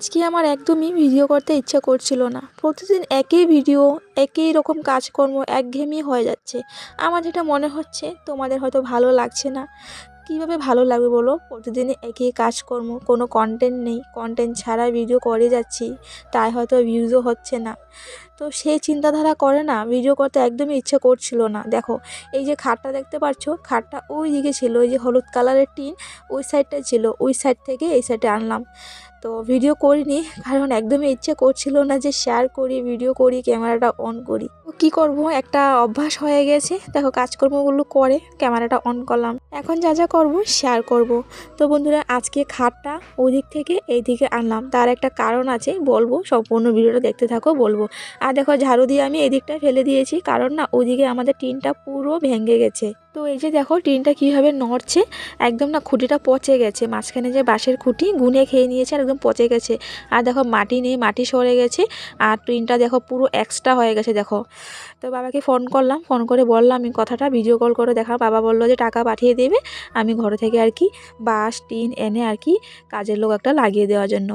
আজকে আমার একদমই ভিডিও করতে ইচ্ছা করছিল না। প্রতিদিন একই ভিডিও, একই রকম কাজকর্ম একঘেয়েমি হয়ে যাচ্ছে। আমার যেটা মনে হচ্ছে, তোমাদের হয়তো ভালো লাগছে না। কীভাবে ভালো লাগবে বলো? প্রতিদিনই একই কাজকর্ম, কোনো কন্টেন্ট নেই। কন্টেন্ট ছাড়া ভিডিও করে যাচ্ছি, তাই হয়তো ভিউজও হচ্ছে না। তো সেই চিন্তাধারা করে না ভিডিও করতে একদমই ইচ্ছে করছিল না। দেখো, এই যে খাটটা দেখতে পাচ্ছো, খাটটা ওই দিকে ছিল, ওই যে হলুদ কালারের টিন, ওই সাইডটায় ছিল, ওই সাইড থেকে এই সাইডে আনলাম। তো ভিডিও করিনি, কারণ একদমই ইচ্ছে করছিল না যে শেয়ার করি ভিডিও করি ক্যামেরাটা অন করি। কী করব? একটা অভ্যাস হয়ে গেছে। দেখো কাজকর্মগুলো করে ক্যামেরাটা অন করলাম। এখন যা যা করব শেয়ার করব। তো বন্ধুরা, আজকে খাটটা ওদিক থেকে এই দিকে আনলাম। তার একটা কারণ আছে, বলব, সম্পূর্ণ ভিডিওটা দেখতে থাকো, বলব। আর দেখো ঝাড়ু দিয়ে আমি এদিকটা ফেলে দিয়েছি, কারণ না, ওদিকে আমাদের টিনটা পুরো ভেঙে গেছে। তো এই যে দেখো টিনটা কীভাবে নড়ছে, একদম না খুঁটিটা পচে গেছে। মাঝখানে যে বাঁশের খুঁটি গুনে খেয়ে নিয়েছে আর একদম পচে গেছে। আর দেখো মাটি নেই, মাটি সরে গেছে আর টিনটা দেখো পুরো এক্সট্রা হয়ে গেছে দেখো। তো বাবাকে ফোন করলাম ফোন করে বললাম, আমি কথাটা ভিডিও কল করে দেখা। বাবা বলল যে, টাকা পাঠিয়ে দেবে আমি ঘরে থেকে আর কি বাঁশ, টিন এনে আর কি কাজের লোক একটা লাগিয়ে দেওয়ার জন্য।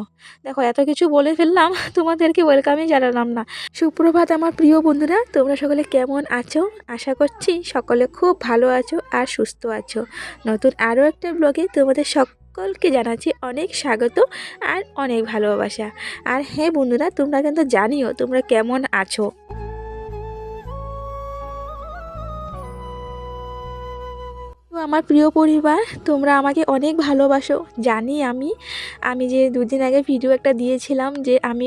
দেখো এত কিছু বলে ফেললাম, তোমাদেরকে ওয়েলকামই জানালাম না। সুপ্রভাত আমার প্রিয় বন্ধুরা, তোমরা সকলে কেমন আছো? আশা করছি সকলে খুব ভালো আছো আর সুস্থ আছো। নতুন আরও একটা ব্লগে তোমাদের সকলকে জানাচ্ছি অনেক স্বাগত আর অনেক ভালোবাসা। আর হ্যাঁ বন্ধুরা, তোমরা কিন্তু জানিও তোমরা কেমন আছো? তো আমার প্রিয় পরিবার, তোমরা আমাকে অনেক ভালোবাসো, জানি আমি। আমি যে দুদিন আগে ভিডিও একটা দিয়েছিলাম যে আমি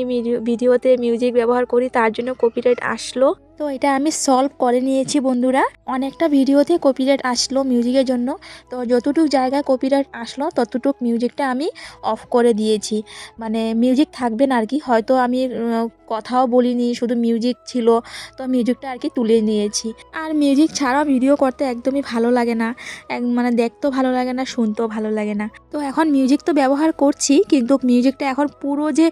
ভিডিওতে মিউজিক ব্যবহার করি, তার জন্য কপিরাইট আসলো। তো এটা আমি সলভ করে নিয়েছি বন্ধুরা। অনেকটা ভিডিওতে কপিরাইট আসলো মিউজিকের জন্য। তো যতটুক জায়গায় কপিরাইট আসলো, ততটুক মিউজিকটা আমি অফ করে দিয়েছি। মানে মিউজিক থাকবে না আর কি হয়তো আমি কথাও বলিনি, শুধু মিউজিক ছিল। তো মিউজিকটা আর কি তুলে নিয়েছি। আর মিউজিক ছাড়াও ভিডিও করতে একদমই ভালো লাগে না। এক মানে দেখতেও ভালো লাগে না, শুনতেও ভালো লাগে না। তো এখন মিউজিক তো ব্যবহার করছি, কিন্তু মিউজিকটা এখন পুরো যে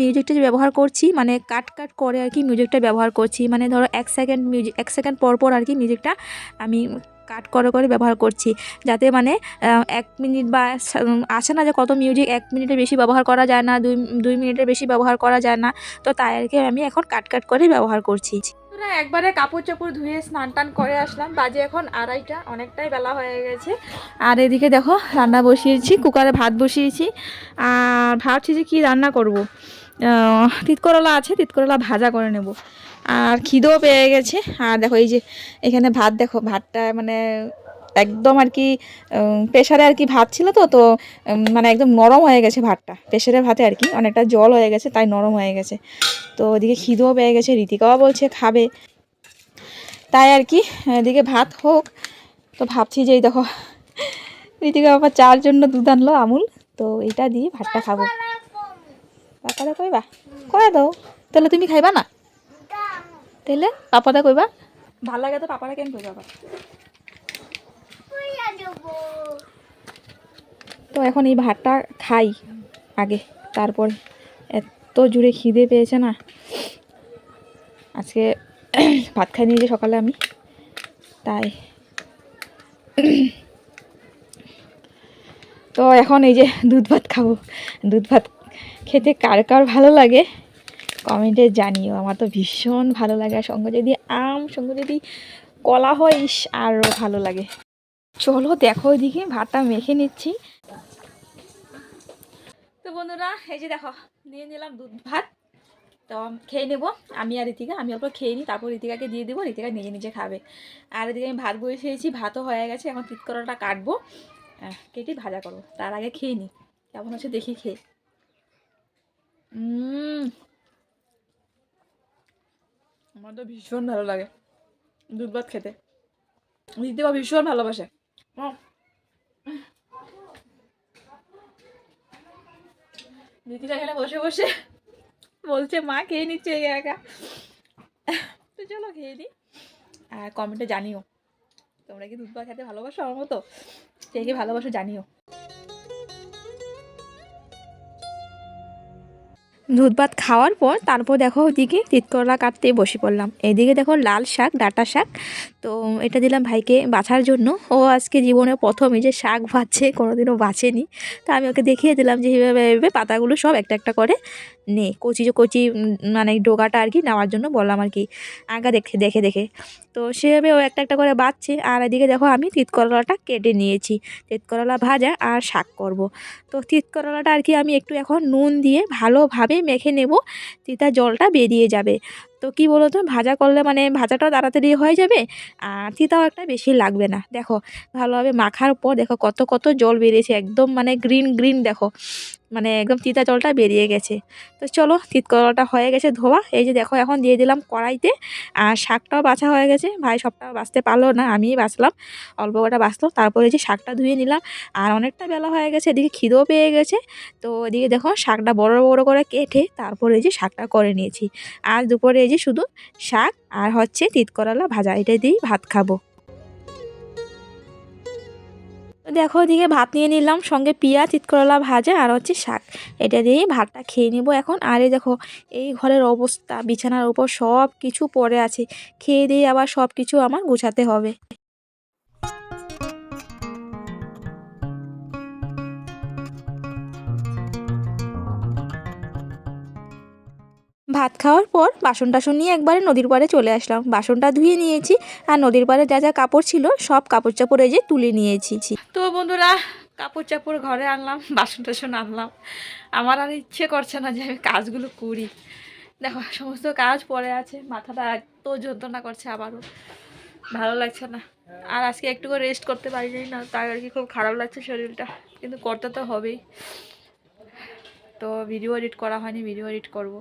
মিউজিকটা যে ব্যবহার করছি মানে কাট কাট করে আর কি মিউজিকটা ব্যবহার করছি। মানে ধরো এক সেকেন্ড মিউজিক এক সেকেন্ড পর পর আর কি মিউজিকটা আমি কাট করে করে ব্যবহার করছি। যাতে মানে এক মিনিট বা আসে না যে কত মিউজিক এক মিনিটের বেশি ব্যবহার করা যায় না, দুই দুই মিনিটের বেশি ব্যবহার করা যায় না। তো তাই আর কি আমি এখন কাট কাট করে ব্যবহার করছি। না একবারে কাপড় চাপড় ধুয়ে স্নান টান করে আসলাম। বাজে এখন আড়াইটা, অনেকটাই বেলা হয়ে গেছে। আর এদিকে দেখো, রান্না বসিয়েছি কুকারে ভাত বসিয়েছি। আর ভাবছি যে কী রান্না করব। তিতকরলা আছে, তিতকরলা ভাজা করে নেব। আর খিদেও পেয়ে গেছে। আর দেখো এই যে এখানে ভাত দেখো, ভাতটা মানে একদম আর কি প্রেশারে আর কি ভাত ছিল তো তো মানে একদম নরম হয়ে গেছে ভাতটা। প্রেশারে ভাতে আর কি, অনেকটা জল হয়ে গেছে, তাই নরম হয়ে গেছে। তো ওদিকে খিদেও পেয়ে গেছে, রীতিকাও বলছে খাবে। তাই আর কি, এদিকে ভাত হোক। তো ভাবছি যে এই দেখো, রীতিকা বাবা চার জন্য দুধ আনলো আমুল। তো এইটা দিয়ে ভাতটা খাব। পাপাদা কইবা কয়ে দাও, তাহলে তুমি খাইবা না? তাহলে পাপাদা কইবা? ভালো লাগে তো পাপারা কেন কইবা আবার? তো এখন এই ভাতটা খাই আগে তারপর এত জুড়ে খিদে পেয়েছে না। আজকে ভাত খাই নিয়েছি সকালে আমি তাই। তো এখন এই যে দুধ ভাত খাব। দুধ ভাত খেতে কার কার ভালো লাগে? কমেন্টে জানিও। আমার তো ভীষণ ভালো লাগে। আর সঙ্গে যদি আম, সঙ্গে যদি কলা হয়, ইস আরও ভালো লাগে। চলো দেখো ওইদিকে, ভাতটা মেখে নিচ্ছি। তো বন্ধুরা, এই যে দেখো, নিয়ে নিলাম দুধ ভাত। তো খেয়ে নেব। আমি আর রীতিকা আমি অল্প খেয়ে নিই, তারপর রীতিকাকে দিয়ে দেবো রীতিকা নিজে নিজে খাবে। আর এদিকে আমি ভাত বসিয়েছি ভাতও হয়ে গেছে, এখন তিতকরটা কাটবো। কেটে ভাজা করব। তার আগে খেয়ে নিই। কেমন হচ্ছে দেখি খেয়ে। আমার তো ভীষণ ভালো লাগে দুধ ভাত খেতে। রীতিকা ভীষণ ভালোবাসে। রীতিকা এখানে বসে বসে বলছে, মা, খেয়ে নিচ্ছে একা। তো চলো খেয়ে দিই আর কমেন্টে জানিও, তোমরা কি দুধ ভাত খেতে ভালোবাসো আমার মতো? কে কে ভালোবাসো জানিও। দুধ ভাত খাওয়ার পর তারপর দেখো ওদিকে তিতকরলা কাটতে বসে পড়লাম। এদিকে দেখো লাল শাক, ডাটা শাক। তো এটা দিলাম ভাইকে বাছার জন্য। ও আজকে জীবনে প্রথম যে শাক ভাজছে কোনোদিনও বাছেনি। তা আমি ওকে দেখিয়ে দিলাম যে এইভাবে পাতাগুলো সব একটা একটা করে নে। কচি কচি মানে ডোগাটা আর কি নেওয়ার জন্য বললাম আর কি। আগা দেখে দেখে দেখে। তো সেভাবে ও একটা একটা করে বাঁচছে। আর এদিকে দেখো আমি তিতকরলাটা কেটে নিয়েছি। তিতকরলা ভাজা আর শাক করব। তো তিতকরলাটা আর কি আমি একটু এখন নুন দিয়ে ভালোভাবে মেখে নেব। তিতা জলটা বেরিয়ে যাবে। তো কি বলো ভাজা করলে মানে ভাজাটাও তাড়াতাড়ি হয়ে যাবে, আর তিতাও একটা বেশি লাগবে না। দেখো, ভালোভাবে মাখার পর দেখো কত কত জল বেরিয়েছে, একদম মানে গ্রিন গ্রিন দেখো মানে একদম তিতা জলটা বেরিয়ে গেছে। তো চলো তিতকরলাটা হয়ে গেছে ধোয়া। এই যে দেখো, এখন দিয়ে দিলাম কড়াইতে, আর শাকটাও বাছা হয়ে গেছে। ভাই সবটা বাঁচতে পারল না, আমিই বাঁচলাম অল্প কটা বাছলো, তারপরে যে শাকটা ধুয়ে নিলাম, আর অনেকটা বেলা হয়ে গেছে, এদিকে খিদেও পেয়ে গেছে। তো এদিকে দেখো, শাকটা বড় বড় করে কেটে তারপরে যে শাকটা করে নিয়েছি। আর দুপুরে এই যে শুধু শাক আর হচ্ছে তিতকরলা ভাজা, এটা দিয়েই ভাত খাব। দেখো ওদিকে ভাত নিয়ে নিলাম, সঙ্গে পিঁয়াজ, তিতকরলা ভাজা আর হচ্ছে শাক। এটা দিয়েই ভাতটা খেয়ে নেব এখন। আরে দেখো, এই ঘরের অবস্থা, বিছানার উপর সব কিছু পড়ে আছে। খেয়ে দিয়ে আবার সব কিছু আমার গুছাতে হবে। ভাত খাওয়ার পর বাসন টাসন নিয়ে একবারে নদীর পাড়ে চলে আসলাম। বাসনটা ধুয়ে নিয়েছি আর নদীর পাড়ে যা যা কাপড় ছিল সব কাপড় চাপড় যে তুলে নিয়েছি। তো বন্ধুরা, কাপড় চাপড় ঘরে আনলাম বাসন টাসন আনলাম। আমার আর ইচ্ছে করছে না যে আমি কাজগুলো করি। দেখো, সমস্ত কাজ পড়ে আছে, মাথাটা এত যন্ত্রণা করছে আবারও। ভালো লাগছে না। আর আজকে একটু করে রেস্ট করতে পারিনি, না তাই আর কি খুব খারাপ লাগছে শরীরটা। কিন্তু করতে তো হবেই। তো ভিডিও এডিট করা হয়নি ভিডিও এডিট করব।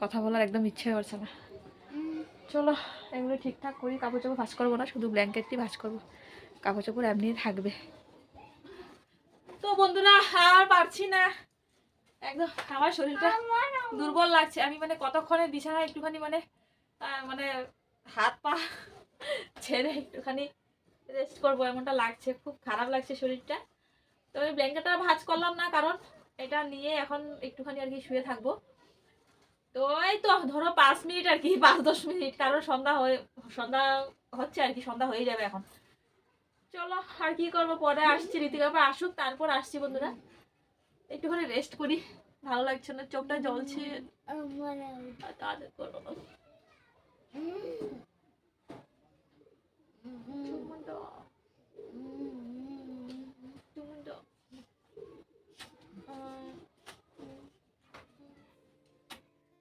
কথা বলার একদম ইচ্ছে করছে না। চলো, এগুলো ঠিকঠাক করি কাপড় চাপড় ভাঁজ করব না, শুধু ব্ল্যাঙ্কেটটি ভাঁজ করব। কাপড় চাপড় এমনি থাকবে। তো বন্ধুরা, আর পারছি না। একদম, আমার শরীরটা দুর্বল লাগছে। আমি মানে কতক্ষণে বিছানায় একটুখানি মানে মানে হাত পা ছেড়ে একটুখানি রেস্ট করব, এমনটা লাগছে। খুব খারাপ লাগছে শরীরটা। তো ওই ব্ল্যাঙ্কেটটা ভাঁজ করলাম না, কারণ এটা নিয়ে এখন একটুখানি আর কি শুয়ে থাকব। তো এই তো ধরো পাঁচ মিনিট আর কি, পাঁচ দশ মিনিট, কারণ সন্ধ্যা হয়ে, সন্ধ্যা হচ্ছে আর কি, সন্ধ্যা হয়ে যাবে এখন। চলো, আর কি করব? পরে আসছি ঋতিকা পা আসুক, তারপর আসছি বন্ধুরা। একটুখানি রেস্ট করি। ভালো লাগছে না, চোখটা জ্বলছে। আর তাড়াতাড়ি করো। চুমুন দাও। চুমুন দাও। আহ,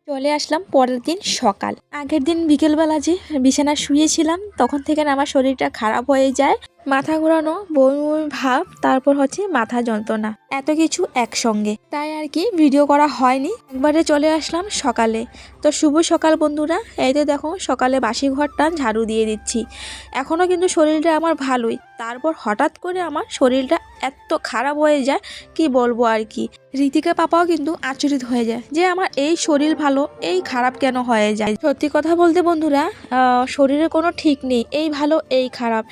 চলে আসলাম পরের দিন সকাল। আগের দিন বিকেলবেলা যে বিছানা শুয়েছিলাম, তখন থেকে আমার শরীরটা খারাপ হয়ে যায়। মাথা ঘোরানো, বমি ভাব, তারপর হচ্ছে মাথা যন্ত্রণা, এত কিছু একসঙ্গে। তাই আর কি ভিডিও করা হয়নি। একবারে চলে আসলাম সকালে। তো শুভ সকাল বন্ধুরা, এই তো দেখো সকালে বাসি ঘরটা ঝাড়ু দিয়ে দিচ্ছি। এখনও কিন্তু শরীরটা আমার ভালোই। তারপর হঠাৎ করে আমার শরীরটা এত খারাপ হয়ে যায় কি বলব আর কি? রীতিকা পাপাও কিন্তু আচরিত হয়ে যায় যে আমার এই শরীর ভালো এই খারাপ কেন হয়ে যায়? সত্যি কথা বলতে বন্ধুরা আহ, শরীরের কোনো ঠিক নেই এই ভালো এই খারাপ।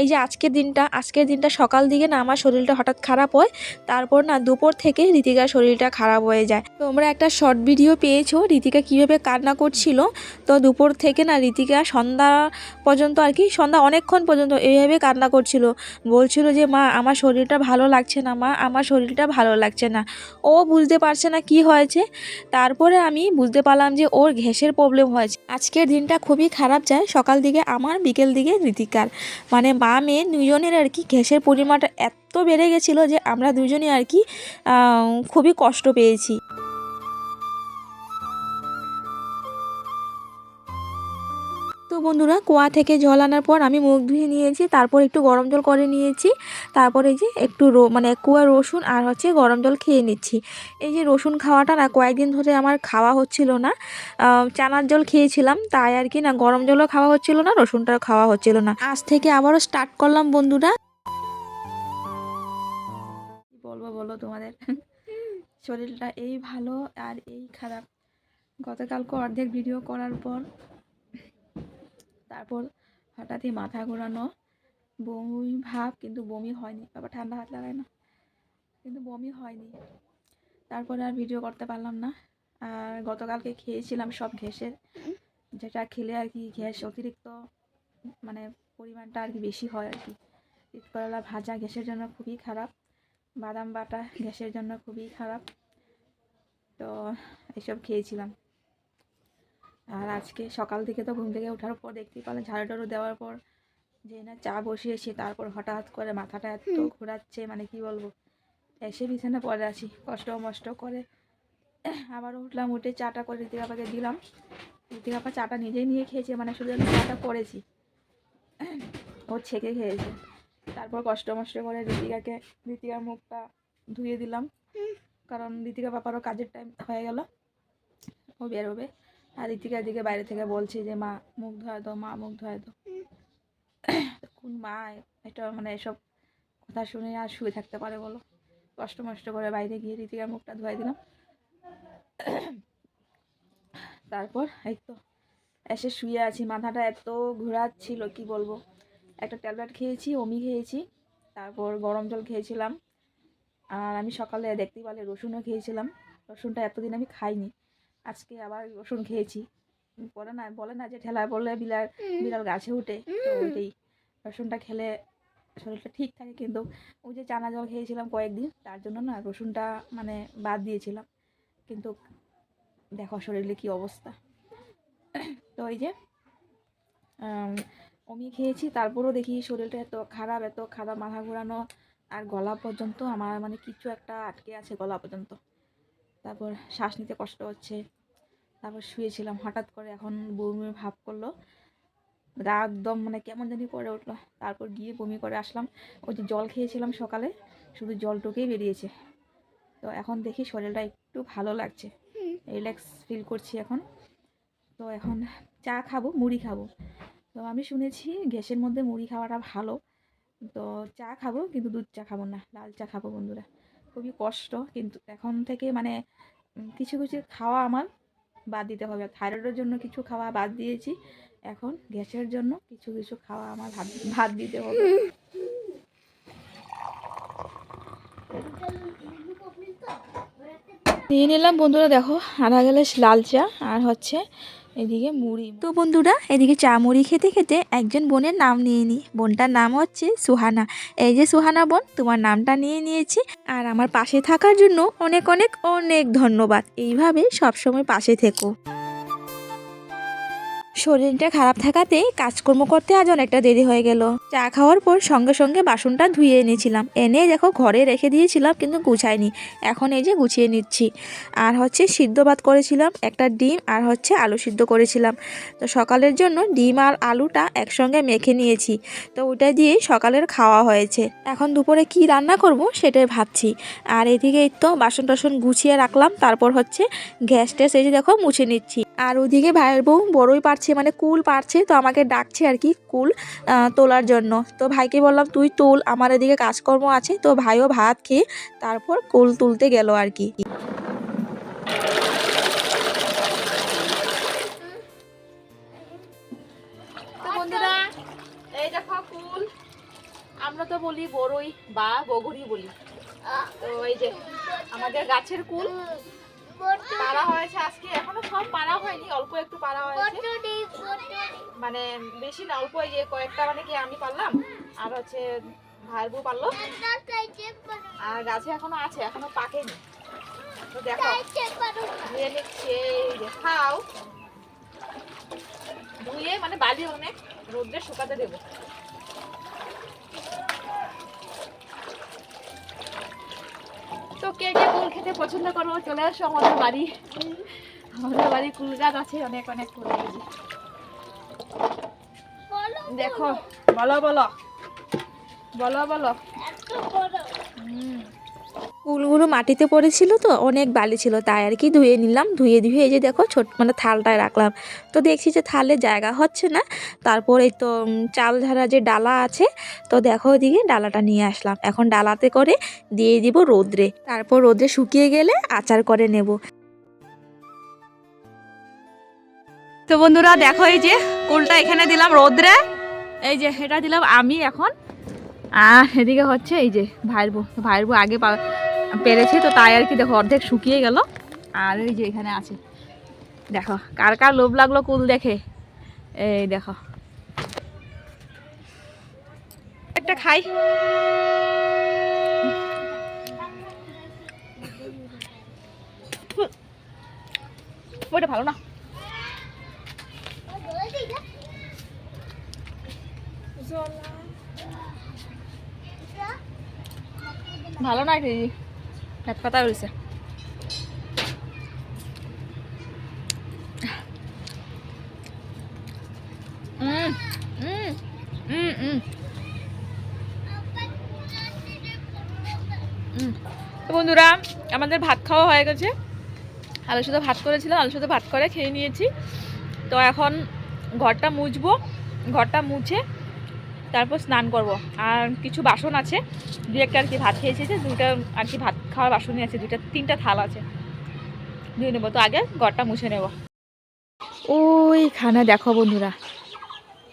এই যে আজকের দিনটা আজকের দিনটা সকাল দিকে না আমার শরীরটা হঠাৎ খারাপ হয় তারপর না দুপুর থেকে রীতিকার শরীরটা খারাপ হয়ে যায়। তোমরা একটা শর্ট ভিডিও পেয়েছ রীতিকা কীভাবে কান্না করছিল? তো দুপুর থেকে না রীতিকা সন্ধ্যা পর্যন্ত আর কি সন্ধ্যা অনেকক্ষণ পর্যন্ত এইভাবে কান্না করছিল। বলছিল যে, মা, আমার শরীরটা ভালো লাগছে না, মা, আমার শরীরটা ভালো লাগছে না। ও বুঝতে পারছে না কি হয়েছে। তারপরে আমি বুঝতে পারলাম যে, ওর ঘ্যাসের প্রবলেম হয়েছে। আজকের দিনটা খুবই খারাপ যায়। সকাল দিকে আমার, বিকেল দিকে রীতিকার মানে মা, মেয়ে দুজনের আর কি গ্যাসের পরিমাণটা এত বেড়ে গেছিল যে, আমরা দুজনে আর কি খুবই কষ্ট পেয়েছি। তো বন্ধুরা কুয়া থেকে জল আনার পর আমি মুখ ধুয়ে নিয়েছি, তারপর একটু গরম জল করে নিয়েছি, তারপরে যে একটু মানে কুয়া রসুন আর হচ্ছে গরম জল খেয়ে নিচ্ছি। এই যে রসুন খাওয়াটা না কয়েকদিন ধরে আমার খাওয়া হচ্ছিল না চানার জল খেয়েছিলাম, তাই আর কি না গরম জলও খাওয়া হচ্ছিল না, রসুনটাও খাওয়া হচ্ছিল না। আজ থেকে আবারও স্টার্ট করলাম বন্ধুরা। বলব বলো তোমাদের? শরীরটা এই ভালো আর এই খারাপ। গতকালকে অর্ধেক ভিডিও করার পর তারপর হঠাৎই মাথা ঘোরানো, বমি ভাব কিন্তু বমি হয়নি। বাবা ঠান্ডা হাত লাগায় না, কিন্তু বমি হয়নি। তারপরে আর ভিডিও করতে পারলাম না। আর গতকালকে খেয়েছিলাম সব ঘ্যাসের যেটা খেলে আর কি গ্যাস অতিরিক্ত মানে পরিমাণটা আর কি বেশি হয় আর কি। তিত করলা ভাজা গ্যাসের জন্য খুবই খারাপ, বাদাম বাটা গ্যাসের জন্য খুবই খারাপ। তো এসব খেয়েছিলাম। আর আজকে সকাল থেকে তো ঘুম থেকে ওঠার পর দেখতেই পেলাম ঝাড়ু টাড়ু দেওয়ার পর যে না চা বসিয়েছি তারপর হঠাৎ করে মাথাটা এত ঘোরাচ্ছে মানে কি বলব? এসে বিছানা পরে আসি কষ্ট মষ্ট করে। আবারও উঠলাম উঠে চাটা করে ঋতিকাপাকে দিলাম। ঋতিকাপা চাটা নিজেই নিয়ে খেয়েছে মানে শুধু আমি চাটা করেছি। ও ছেঁকে খেয়েছে। তারপর কষ্ট মষ্ট করে ঋতিকাকে ঋতিকার মুখটা ধুয়ে দিলাম। কারণ ঋতিকা পাপারও কাজের টাইম হয়ে গেল। ও বেরোবে। আর ঋতিকার দিকে বাইরে থেকে বলছি যে, মা, মুখ ধোয়া দাও, মা, মুখ ধোয়া দাও। কোন মা, এটা মানে এসব কথা শুনে আর শুয়ে থাকতে পারে বলো? কষ্ট মষ্ট করে বাইরে গিয়ে ঋতিকার মুখটা ধোয়াই দিলাম। তারপর এই তো, এসে শুয়ে আছি, মাথাটা এত ঘোরাচ্ছিল, কি বলব? একটা ট্যাবলেট খেয়েছি অমি খেয়েছি, তারপর গরম জল খেয়েছিলাম। আর আমি সকালে দেখতেই পালে রসুনও খেয়েছিলাম। রসুনটা এতদিন আমি খাইনি। আজকে আবার রসুন খেয়েছি। বলে না বলে না যে ঠেলায় পড়লে বিড়াল বিড়াল গাছে উঠে। তো ওইটাই। রসুনটা খেলে শরীরটা ঠিক থাকে কিন্তু ওই যে চানা জল খেয়েছিলাম কয়েকদিন তার জন্য না রসুনটা মানে বাদ দিয়েছিলাম। কিন্তু দেখো শরীরে কি অবস্থা। তো ওই যে আম, অমি খেয়েছি তারপরও দেখি শরীরটা এত খারাপ এত খারাপ মাথা ঘোরানো আর গলা পর্যন্ত আমার মানে কিছু একটা আটকে আছে গলা পর্যন্ত। তারপর শ্বাস নিতে কষ্ট হচ্ছে। তারপর শুয়েছিলাম, হঠাৎ করে এখন বমি ভাব করল। একদম মানে কেমন জানি করে উঠল। তারপর গিয়ে বমি করে আসলাম। ওই যে জল খেয়েছিলাম সকালে, শুধু জলটুকেই বেরিয়েছে। তো এখন দেখি শরীরটা একটু ভালো লাগছে। রিল্যাক্স ফিল করছি এখন। তো এখন চা খাব, মুড়ি খাব। তো আমি শুনেছি গ্যাসের মধ্যে মুড়ি খাওয়াটা ভালো। তো চা খাব, কিন্তু দুধ চা খাব না, লাল চা খাব বন্ধুরা। খুবই কষ্ট, কিন্তু এখন থেকে মানে কিছু কিছু খাওয়া আমার বাদ দিতে হবে। থাইরয়েডের জন্য কিছু খাওয়া বাদ দিয়েছি। এখন গ্যাসের জন্য কিছু কিছু খাওয়া আমার ভাত ভাত দিতে হবে। নিয়ে নিলাম বন্ধুরা দেখো আধা গেলে লাল চা আর হচ্ছে এদিকে মুড়ি। তো বন্ধুরা, এদিকে চা মুড়ি খেতে খেতে একজন বোনের নাম নিয়ে নিই বোনটার নাম হচ্ছে সুহানা। এই যে সুহানা বোন, তোমার নামটা নিয়ে নিয়েছি। আর আমার পাশে থাকার জন্য অনেক অনেক অনেক ধন্যবাদ। এইভাবে সবসময় পাশে থেকো। শরীরটা খারাপ থাকাতে কাজকর্ম করতে আজ অনেকটা দেরি হয়ে গেল। চা খাওয়ার পর সঙ্গে সঙ্গে বাসনটা ধুয়ে এনেছিলাম। এনে দেখো ঘরে রেখে দিয়েছিলাম, কিন্তু গুছাইনি এখন এই যে গুছিয়ে নিচ্ছি। আর হচ্ছে সিদ্ধ ভাত করেছিলাম, একটা ডিম আর হচ্ছে আলু সিদ্ধ করেছিলাম। তো সকালের জন্য ডিম আর আলুটা একসঙ্গে মেখে নিয়েছি। তো ওটা দিয়েই সকালের খাওয়া হয়েছে। এখন দুপুরে কি রান্না করব সেটাই ভাবছি। আর এদিকে তো বাসন টাসন গুছিয়ে রাখলাম, তারপর হচ্ছে গ্যাস ট্যাস এই যে দেখো মুছে নিচ্ছি। আর ওদিকে ভাইয়ের বউ বড়ই পারছে মানে কুল পারছে, তো আমাকে ডাকছে আর কি কুল তোলার জন্য। তো ভাইকে বললাম, তুই তুল, আমার এদিকে কাজকর্ম আছে। তো ভাইও ভাত খেয়ে তারপর কুল তুলতে গেল আর কি। আমরা তো বলি বড়ই বা বগরি বলি। তো এই যে, আমাদের গাছের কুল। হয়েছে আজকে। এখনও সব হয়নি অল্প একটু হয়েছে। মানে বেশি না অল্প যে কয়েকটা মানে কি আমি পারলাম আর হচ্ছে ভাইয়ের বউ পারল। আর গাছে এখনও আছে এখনও পাকেনি। তো দেখো ধুয়ে নিচ্ছে এই খাও। ধুয়ে মানে বালি অনেক রোদ্রে শুকাতে দেবো। তো কে কে কুল খেতে পছন্দ করো চলে আসো আমাদের বাড়ি। আমাদের বাড়ি কুল গাছ আছে অনেক অনেক কুল দেখো বলো বলো। বলো বলো। হুম। কুলগুলো মাটিতে পড়েছিল তো, অনেক বালি ছিল, তাই আর কি ধুয়ে নিলাম। ধুয়ে ধুয়ে এই যে দেখো ছোট মানে থালটায় রাখলাম। তো দেখছি যে থালে জায়গা হচ্ছে না, তারপর এই তো চাল ঝাড়া যে ডালা আছে, তো দেখো ওদিকে ডালাটা নিয়ে আসলাম। এখন ডালাতে করে দিয়ে দিব রোদ্রে। তারপর রোদ্রে শুকিয়ে গেলে আচার করে নেব। তো বন্ধুরা, দেখো এই যে কুলটা এখানে দিলাম রোদ্রে। এই যে এটা দিলাম আমি এখন। আর এদিকে হচ্ছে এই যে ভাইয়ের বউ ভাইয়ের বউ আগে পেরেছে, তো তাই আর কি দেখো অর্ধেক শুকিয়ে গেল। আর এই যে এখানে আছে। দেখো, কার কার লোভ লাগল কুল দেখে? এই দেখো। একটা খাই। ওইটা ভালো না। ভালো না কি? পেট পাতা রয়েছে বন্ধুরা, আমাদের ভাত খাওয়া হয়ে গেছে। আলু শুধু ভাত করেছিলাম, আলু শুধু ভাত করে খেয়ে নিয়েছি। তো এখন ঘরটা মুছবো, ঘরটা মুছে তারপর স্নান করব। আর কিছু বাসন আছে দু একটা আর কি ভাত খেয়েছি যে দুটা আর কি ভাত খাওয়ার বাসনই আছে, দুইটা, তিনটা থাল আছে। ধুয়ে নেব তো আগে, ঘরটা মুছে নেব। ওইখানে দেখো বন্ধুরা,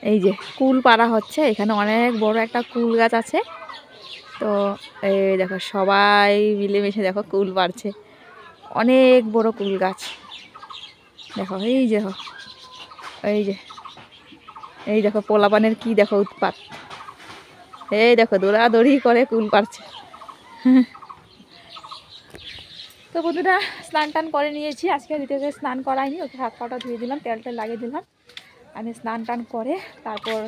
এই যে কুল পাড়া হচ্ছে, এখানে অনেক বড় একটা কুল গাছ আছে। তো এই দেখো সবাই মিলেমিশে দেখো কুল পাড়ছে, অনেক বড় কুল গাছ। দেখো, এই যে এই যে এই দেখো, পোলাপানের কি দেখো উৎপাত। এই দেখো, দৌড়াদৌড়ি করে কুল পারছে। তো বন্ধুরা, স্নান টান করে নিয়েছি। আজকে ঋতুকে স্নান করাইনি, ওকে হাত পাটা ধুয়ে দিলাম তেল টেল লাগিয়ে দিলাম। আমি স্নান টান করে তারপর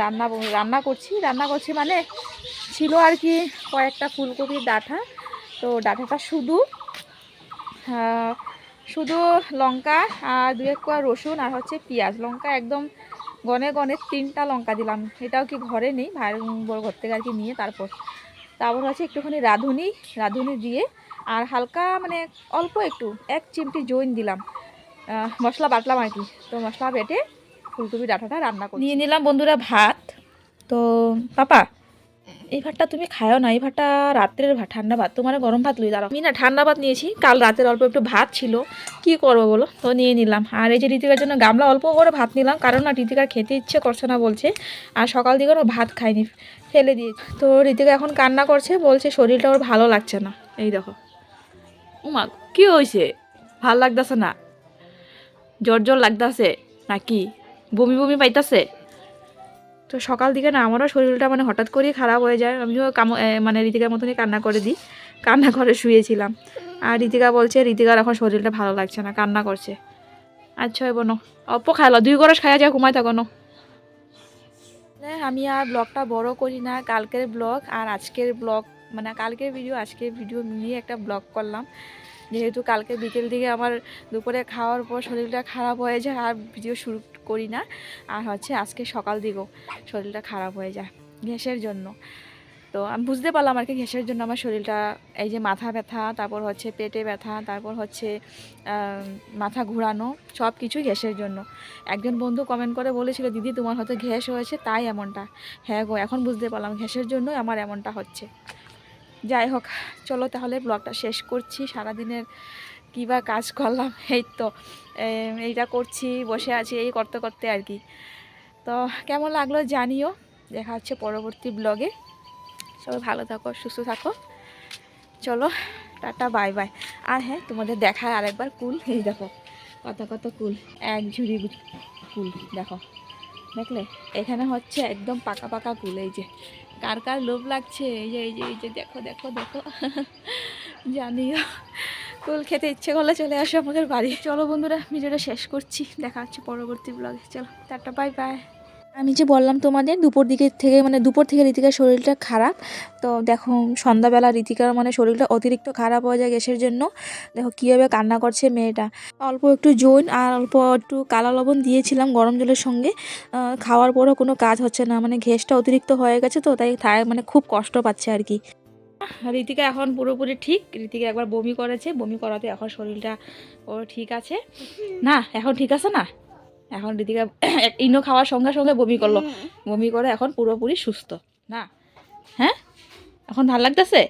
রান্না রান্না করছি। রান্না করছি মানে ছিল আর কি কয়েকটা ফুলকপির ডাঁটা তো ডাঁটাটা শুধু শুধু লঙ্কা আর দু এক কোয়া রসুন আর হচ্ছে পেঁয়াজ। লঙ্কা একদম গনে গনে তিনটা লঙ্কা দিলাম। এটাও কি ঘরে নেই? ভাইয়ের বড় ঘর থেকে আর কি নিয়ে তারপর। তারপর হচ্ছে একটুখানি রাঁধুনি। রাঁধুনি দিয়ে আর হালকা মানে অল্প একটু, এক চিমটি জৈন দিলাম। মশলা বাটলাম আর কি। তো মশলা বেটে ফুলকপি ডাঁটাটা রান্না করে নিয়ে নিলাম বন্ধুরা ভাত। তো, পাপা এই ভাতটা তুমি খাও না, এই ভাতটা রাত্রের ভাত, ঠান্ডা ভাত। তোমার গরম ভাত লই দাঁড়াও। আমি না ঠান্ডা ভাত নিয়েছি, কাল রাতের অল্প একটু ভাত ছিল। কি করব বলো? তো নিয়ে নিলাম। আর এই যে ঋতিকার জন্য গামলা অল্প করে ভাত নিলাম, কারণ না ঋতিকার খেতে ইচ্ছে করছে না বলছে। আর সকাল দিকে ওর ভাত খায়নি, ফেলে দিয়ে। তো ঋতিকা এখন কান্না করছে, বলছে শরীরটা ওর ভালো লাগছে না। এই দেখো। উমা, কি হয়েছে ভালো লাগতেছে না? জ্বর জ্বর লাগতেছে নাকি? বমি বমি পাইতাছে? তো সকাল দিকে না আমারও শরীরটা মানে হঠাৎ করেই খারাপ হয়ে যায়। আমিও কাম মানে ঋতিকার মতনই কান্না করে দিই। কান্না করে শুয়েছিলাম। আর ঋতিকা বলছে, ঋতিকার এখন শরীরটা ভালো লাগছে না, কান্না করছে। আচ্ছা এ, বোনো অল্প খাইলো দুই গরস খাইয়া যায় ঘুমাই থাকো, নো। আমি আর ব্লগটা বড় করি না, কালকের ব্লগ আর আজকের ব্লগ মানে কালকের ভিডিও, আজকের ভিডিও নিয়ে একটা ব্লগ করলাম। যেহেতু কালকে বিকেল দিকে আমার দুপুরে খাওয়ার পর শরীরটা খারাপ হয়ে যায়, আর ভিডিও শুরু করি না। আর হচ্ছে আজকে সকাল দিকেও শরীরটা খারাপ হয়ে যায় গ্যাসের জন্য। তো আমি বুঝতে পারলাম আর কি গ্যাসের জন্য আমার শরীরটা এই যে মাথা ব্যথা, তারপর হচ্ছে পেটে ব্যথা, তারপর হচ্ছে মাথা ঘোরানো, সব কিছুই গ্যাসের জন্য। একজন বন্ধু কমেন্ট করে বলেছিল, দিদি, তোমার হয়তো গ্যাস হয়েছে, তাই এমনটা। হ্যাঁ গো, এখন বুঝতে পারলাম, গ্যাসের জন্যই আমার এমনটা হচ্ছে। যাই হোক, চলো তাহলে ব্লগটা শেষ করছি। সারাদিনের কী বা কাজ করলাম, এই তো এইটা করছি, বসে আছি, এই করতে করতে আর কি। তো কেমন লাগল জানিও, দেখা হচ্ছে পরবর্তী ব্লগে। সবাই ভালো থাকো, সুস্থ থাকো। চলো, টাটা, বাই বাই। আর হ্যাঁ তোমাদের দেখায় আরেকবার কুল, এই দেখো, কত কত কুল, এক ঝুড়ি কুল, দেখো। দেখলে? এখানে হচ্ছে একদম পাকা পাকা কুল এই যে। কার কার লোভ লাগছে? এই যে এই যে এই যে, দেখো দেখো দেখো। জানিও কুল খেতে ইচ্ছে করলে চলে আসো আমাদের বাড়ি। চলো বন্ধুরা, ভিডিওটা শেষ করছি। দেখা হচ্ছে পরবর্তী ব্লগে চলো, টাটা বাই বাই আমি যে বললাম তোমাদের, দুপুর দিকে থেকে মানে দুপুর থেকে ঋতিকার শরীরটা খারাপ। তো দেখো, সন্ধ্যাবেলা ঋতিকার মানে শরীরটা অতিরিক্ত খারাপ হয়ে যায় গ্যাসের জন্য। দেখো, কীভাবে কান্না করছে মেয়েটা। অল্প একটু জৈন আর অল্প একটু কালা লবণ দিয়েছিলাম গরম জলের সঙ্গে। খাওয়ার পরও কোনো কাজ হচ্ছে না। মানে গ্যাসটা অতিরিক্ত হয়ে গেছে তো, তাই মানে খুব কষ্ট পাচ্ছে আর কি। ঋতিকা এখন পুরোপুরি ঠিক। ঋতিকা একবার বমি করেছে। বমি করাতে এখন শরীরটা ও ঠিক আছে। না, এখন ঠিক আছে না? এখন ঋতিকা ইনো খাওয়ার সঙ্গে সঙ্গে বমি করল। বমি করে এখন পুরোপুরি সুস্থ না? হ্যাঁ? এখন ভালো লাগতেছে?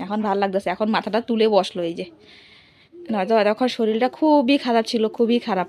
এখন ভালো লাগতেছে। এখন মাথাটা তুলে বসল এই যে। নয়তো এখন শরীরটা খুবই খারাপ ছিল খুবই খারাপ।